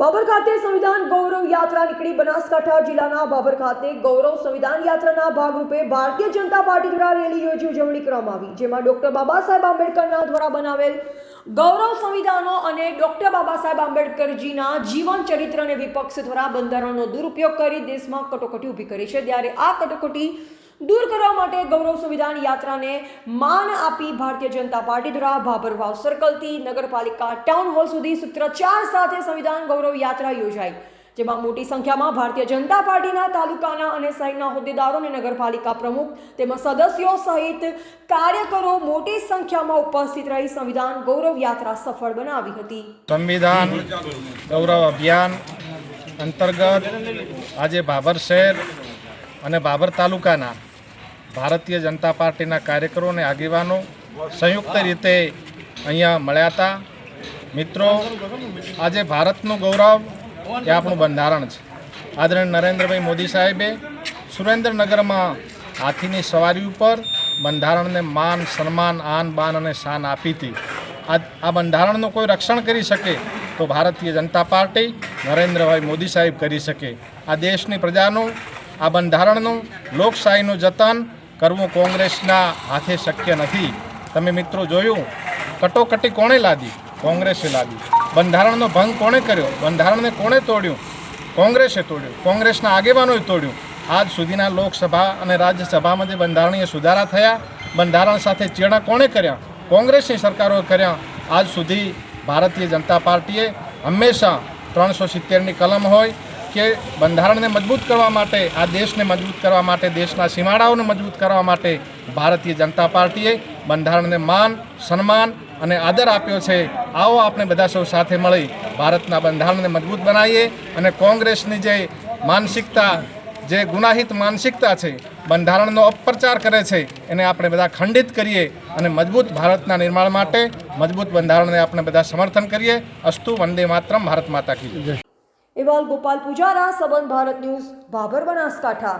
બાબર ખાતે સંવિધાન ગૌરવ યાત્રા નીકળી. બનાસકાંઠા જિલ્લાના બાબર ખાતે ગૌરવ સંવિધાન યાત્રાના ભાગરૂપે ભારતીય જનતા પાર્ટી દ્વારા રેલી યોજી ઉજવણી કરવામાં આવી, જેમાં ડોક્ટર બાબા સાહેબ આંબેડકરના દ્વારા બનાવેલ ગૌરવ સંવિધાનો અને ડોક્ટર બાબા સાહેબ આંબેડકરજીના જીવન ચરિત્ર અને વિપક્ષ દ્વારા બંધારણનો દુરુપયોગ કરી દેશમાં કટોકટી ઊભી કરી છે. ત્યારે આ કટોકટી દૂર કરવા માટે ગૌરવ સંવિધાન યાત્રાને માન આપી ભારતીય જનતા પાર્ટી દ્વારા ભાભરવાવ સર્કલથી નગરપાલિકા ટાઉન હોલ સુધી સૂત્રોચ્ચાર સાથે સંવિધાન ગૌરવ યાત્રા યોજાઈ, જેમાં મોટી સંખ્યામાં ભારતીય જનતા પાર્ટીના તાલુકાના અને શહેરના હોદ્દેદારો અને નગરપાલિકા પ્રમુખ તેમજ સદસ્યો સહિત કાર્યકરો મોટી સંખ્યામાં ઉપસ્થિત રહી સંવિધાન ગૌરવ યાત્રા સફળ બનાવી હતી. સંવિધાન ગૌરવ અભિયાન અંતર્ગત આજે બાબર શહેર અને બાબર તાલુકાના ભારતીય જનતા પાર્ટીના કાર્યકરો અને આગેવાનો સંયુક્ત રીતે અહીંયા મળ્યા હતા. મિત્રો, આજે ભારતનું ગૌરવ એ આપણું બંધારણ છે. આદરણીય નરેન્દ્રભાઈ મોદી સાહેબે સુરેન્દ્રનગરમાં હાથીની સવારી ઉપર બંધારણને માન, સન્માન, આન, બાન અને શાન આપી હતી. આ બંધારણનું કોઈ રક્ષણ કરી શકે તો ભારતીય જનતા પાર્ટી નરેન્દ્રભાઈ મોદી સાહેબ કરી શકે. આ દેશની પ્રજાનું, આ બંધારણનું લોકશાહીનું જતન કરવું કોંગ્રેસના હાથે શક્ય નથી. તમે મિત્રો જોયું? કટોકટી કોણે લાદી? કોંગ્રેસે લાદી. બંધારણનો ભંગ કોણે કર્યો? બંધારણને કોણે તોડ્યું? કોંગ્રેસે તોડ્યું. કોંગ્રેસના આગેવાનોએ તોડ્યું. આજ સુધીના લોકસભા અને રાજ્યસભામાં જે બંધારણીય સુધારા થયા. બંધારણ સાથે ચેડા કોણે કર્યા? કોંગ્રેસની સરકારોએ કર્યા. આજ સુધી ભારતીય જનતા પાર્ટીએ હંમેશા ત્રણસો સિત્તેરની કલમ હોય કે બંધારણને મજબૂત કરવા માટે, આ દેશને મજબૂત કરવા માટે, દેશના સીમાડાઓને મજબૂત કરવા માટે ભારતીય જનતા પાર્ટીએ બંધારણને માન, સન્માન અને આદર આપ્યો છે આવો આપણે બધા સૌ સાથે મળી ભારતના બંધારણને મજબૂત બનાવીએ અને કોંગ્રેસની જે માનસિકતા, જે ગુનાહિત માનસિકતા છે, બંધારણનો અપપ્રચાર કરે છે, એને આપણે બધા ખંડિત કરીએ અને મજબૂત ભારતના નિર્માણ માટે મજબૂત બંધારણને આપણે બધા સમર્થન કરીએ અસ્તુ વંદે માતરમ, ભારત માતા કી. એવાલ ગોપાલ પૂજારા સંબંધ ભારત ન્યૂઝ ભાભર બનાસકાંઠા.